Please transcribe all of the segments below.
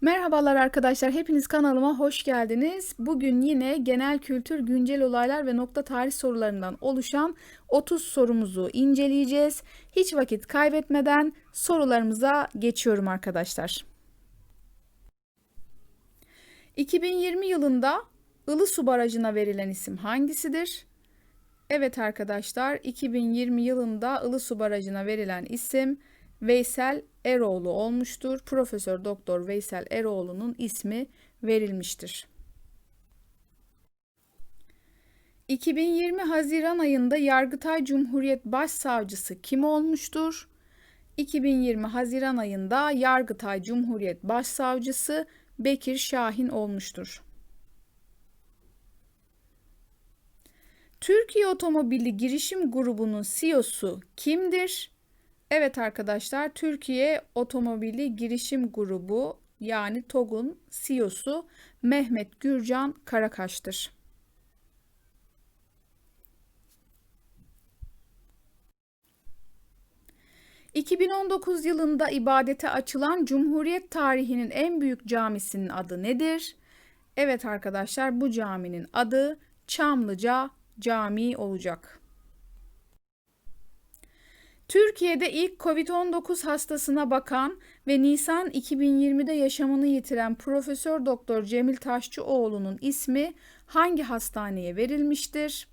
Merhabalar arkadaşlar, hepiniz kanalıma hoş geldiniz. Bugün yine genel kültür, güncel olaylar ve nokta tarih sorularından oluşan 30 sorumuzu inceleyeceğiz. Hiç vakit kaybetmeden sorularımıza geçiyorum arkadaşlar. 2020 yılında Ilısu Barajı'na verilen isim hangisidir? Evet arkadaşlar, 2020 yılında Ilısu Barajı'na verilen isim Veysel Eroğlu olmuştur. Profesör Doktor Veysel Eroğlu'nun ismi verilmiştir. 2020 Haziran ayında Yargıtay Cumhuriyet Başsavcısı kim olmuştur? 2020 Haziran ayında Yargıtay Cumhuriyet Başsavcısı Bekir Şahin olmuştur. Türkiye Otomobili Girişim Grubu'nun CEO'su kimdir? Evet arkadaşlar, Türkiye Otomobili Girişim Grubu yani TOG'un CEO'su Mehmet Gürcan Karakaş'tır. ...2019 yılında ibadete açılan Cumhuriyet tarihinin en büyük camisinin adı nedir? Evet arkadaşlar bu caminin adı Çamlıca Camii olacak. Türkiye'de ilk COVID-19 hastasına bakan ve Nisan 2020'de yaşamını yitiren Profesör Doktor Cemil Taşçıoğlu'nun ismi hangi hastaneye verilmiştir?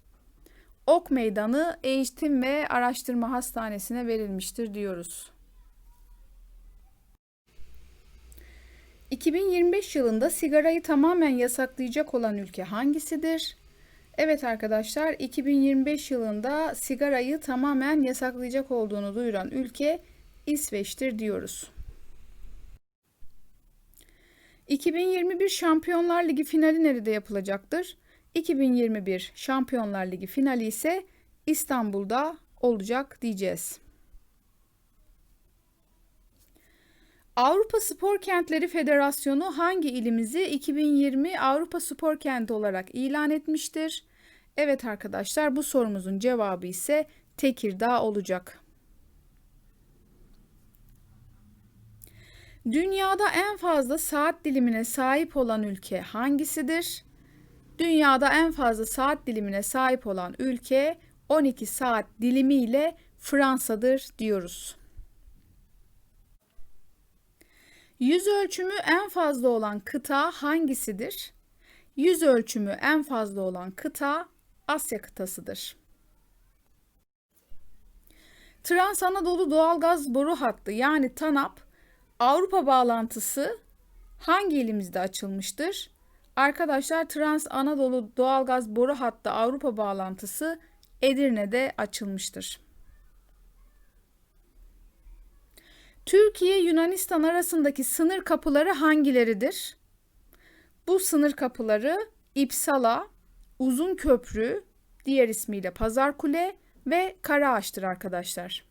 Ok Meydanı Eğitim ve Araştırma Hastanesi'ne verilmiştir diyoruz. 2025 yılında sigarayı tamamen yasaklayacak olan ülke hangisidir? Evet arkadaşlar 2025 yılında sigarayı tamamen yasaklayacak olduğunu duyuran ülke İsveç'tir diyoruz. 2021 Şampiyonlar Ligi finali nerede yapılacaktır? 2021 Şampiyonlar Ligi finali ise İstanbul'da olacak diyeceğiz. Avrupa Spor Kentleri Federasyonu hangi ilimizi 2020 Avrupa Spor Kenti olarak ilan etmiştir? Evet arkadaşlar bu sorumuzun cevabı ise Tekirdağ olacak. Dünyada en fazla saat dilimine sahip olan ülke hangisidir? Dünyada en fazla saat dilimine sahip olan ülke 12 saat dilimi ile Fransa'dır diyoruz. Yüz ölçümü en fazla olan kıta hangisidir? Yüz ölçümü en fazla olan kıta Asya kıtasıdır. Trans Anadolu Doğalgaz Boru Hattı yani TANAP Avrupa bağlantısı hangi ilimizde açılmıştır? Arkadaşlar Trans Anadolu Doğalgaz Boru Hattı Avrupa bağlantısı Edirne'de açılmıştır. Türkiye Yunanistan arasındaki sınır kapıları hangileridir? Bu sınır kapıları İpsala, Uzun Köprü, diğer ismiyle Pazar Kule ve Karaağaç'tır arkadaşlar.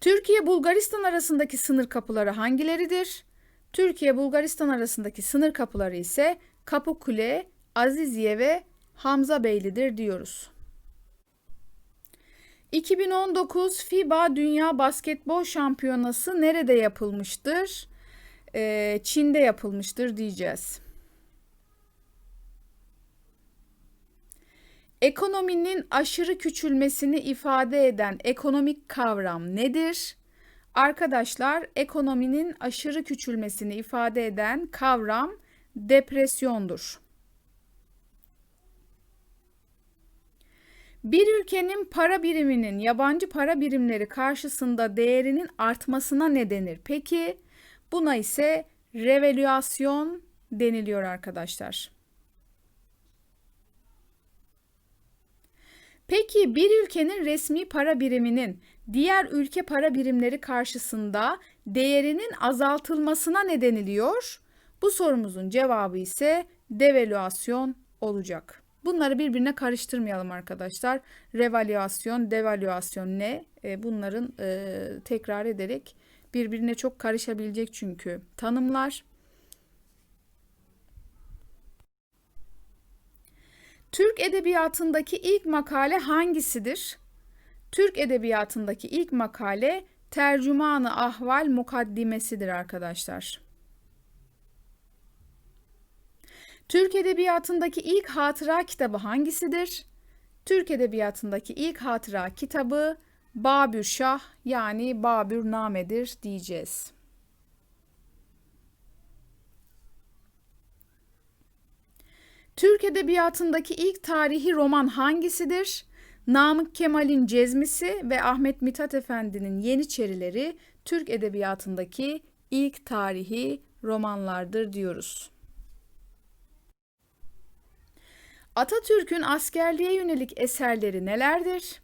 Türkiye Bulgaristan arasındaki sınır kapıları hangileridir? Türkiye Bulgaristan arasındaki sınır kapıları ise Kapıkule, Aziziye ve Hamza Beyli'dir diyoruz. 2019 FIBA Dünya Basketbol Şampiyonası nerede yapılmıştır? Ee, Çin'de yapılmıştır diyeceğiz. Ekonominin aşırı küçülmesini ifade eden ekonomik kavram nedir? Arkadaşlar, ekonominin aşırı küçülmesini ifade eden kavram depresyondur. Bir ülkenin para biriminin yabancı para birimleri karşısında değerinin artmasına ne denir? Peki buna ise revalüasyon deniliyor arkadaşlar. Peki bir ülkenin resmi para biriminin diğer ülke para birimleri karşısında değerinin azaltılmasına ne deniliyor? Bu sorumuzun cevabı ise devalüasyon olacak. Bunları birbirine karıştırmayalım arkadaşlar. Revalüasyon, devalüasyon ne? E, bunların e, tekrar ederek birbirine çok karışabilecek çünkü tanımlar. Türk edebiyatındaki ilk makale hangisidir? Türk edebiyatındaki ilk makale Tercümanı Ahval mukaddimesidir arkadaşlar. Türk Edebiyatı'ndaki ilk hatıra kitabı hangisidir? Türk Edebiyatı'ndaki ilk hatıra kitabı Babür Şah yani Babür Name'dir diyeceğiz. Türk Edebiyatı'ndaki ilk tarihi roman hangisidir? Namık Kemal'in Cezmisi ve Ahmet Mithat Efendi'nin Yeniçerileri Türk Edebiyatı'ndaki ilk tarihi romanlardır diyoruz. Atatürk'ün askerliğe yönelik eserleri nelerdir?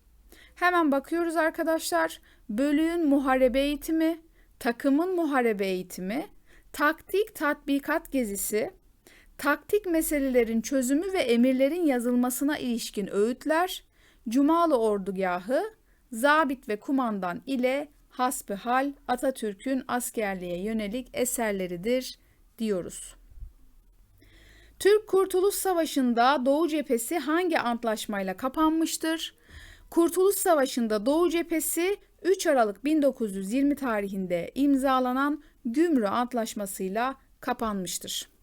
Hemen bakıyoruz arkadaşlar. Bölüğün muharebe eğitimi, takımın muharebe eğitimi, taktik tatbikat gezisi, taktik meselelerin çözümü ve emirlerin yazılmasına ilişkin öğütler, Cumalı ordugahı, zabit ve kumandan ile hasbihal Atatürk'ün askerliğe yönelik eserleridir diyoruz. Türk Kurtuluş Savaşı'nda Doğu cephesi hangi antlaşmayla kapanmıştır? Kurtuluş Savaşı'nda Doğu cephesi 3 Aralık 1920 tarihinde imzalanan Gümrü Antlaşması'yla kapanmıştır.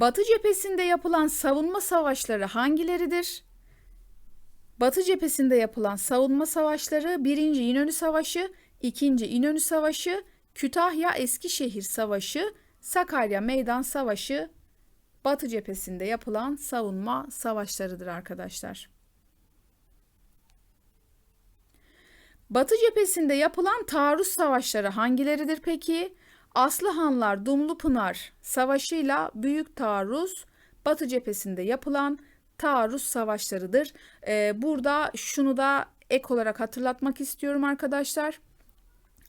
Batı cephesinde yapılan savunma savaşları hangileridir? Batı cephesinde yapılan savunma savaşları 1. İnönü Savaşı, 2. İnönü Savaşı, Kütahya Eskişehir Savaşı, Sakarya Meydan Savaşı Batı cephesinde yapılan savunma savaşlarıdır arkadaşlar. Batı cephesinde yapılan taarruz savaşları hangileridir peki? Aslıhanlar Dumlupınar Savaşı'yla Büyük Taarruz Batı cephesinde yapılan taarruz savaşlarıdır. Ee, burada şunu da ek olarak hatırlatmak istiyorum arkadaşlar.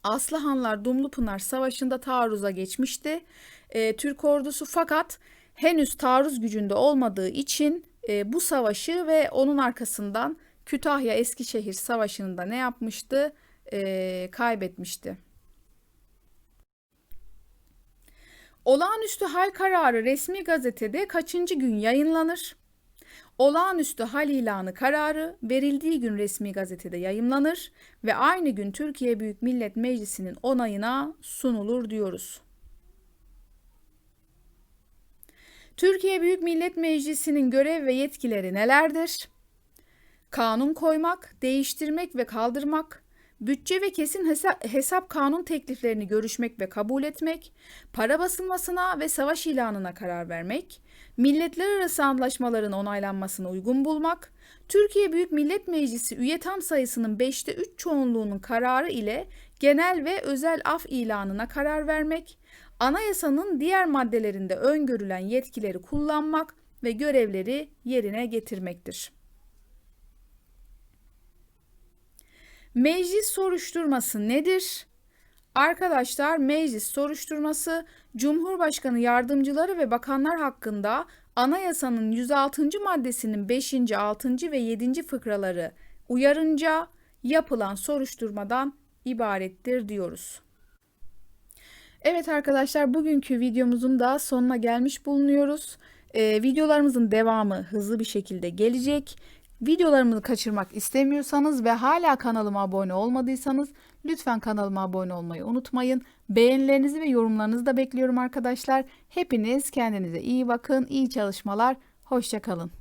Aslıhanlar Dumlupınar Savaşı'nda taarruza geçmişti. E, Türk ordusu fakat henüz taarruz gücünde olmadığı için e, bu savaşı ve onun arkasından Kütahya Eskişehir Savaşı'nı da ne yapmıştı? E, kaybetmişti. Olağanüstü hal kararı resmi gazetede kaçıncı gün yayınlanır? Olağanüstü hal ilanı kararı verildiği gün resmi gazetede yayımlanır ve aynı gün Türkiye Büyük Millet Meclisi'nin onayına sunulur diyoruz. Türkiye Büyük Millet Meclisi'nin görev ve yetkileri nelerdir? Kanun koymak, değiştirmek ve kaldırmak, bütçe ve kesin hesap, hesap kanun tekliflerini görüşmek ve kabul etmek, para basılmasına ve savaş ilanına karar vermek, milletler arası anlaşmaların onaylanmasına uygun bulmak, Türkiye Büyük Millet Meclisi üye tam sayısının 5'te 3 çoğunluğunun kararı ile genel ve özel af ilanına karar vermek, anayasanın diğer maddelerinde öngörülen yetkileri kullanmak ve görevleri yerine getirmektir. Meclis soruşturması nedir? Arkadaşlar meclis soruşturması Cumhurbaşkanı yardımcıları ve bakanlar hakkında anayasanın 106. maddesinin 5. 6. ve 7. fıkraları uyarınca yapılan soruşturmadan ibarettir diyoruz. Evet arkadaşlar bugünkü videomuzun da sonuna gelmiş bulunuyoruz. Ee, videolarımızın devamı hızlı bir şekilde gelecek. Videolarımızı kaçırmak istemiyorsanız ve hala kanalıma abone olmadıysanız lütfen kanalıma abone olmayı unutmayın. Beğenilerinizi ve yorumlarınızı da bekliyorum arkadaşlar. Hepiniz kendinize iyi bakın, iyi çalışmalar, hoşçakalın.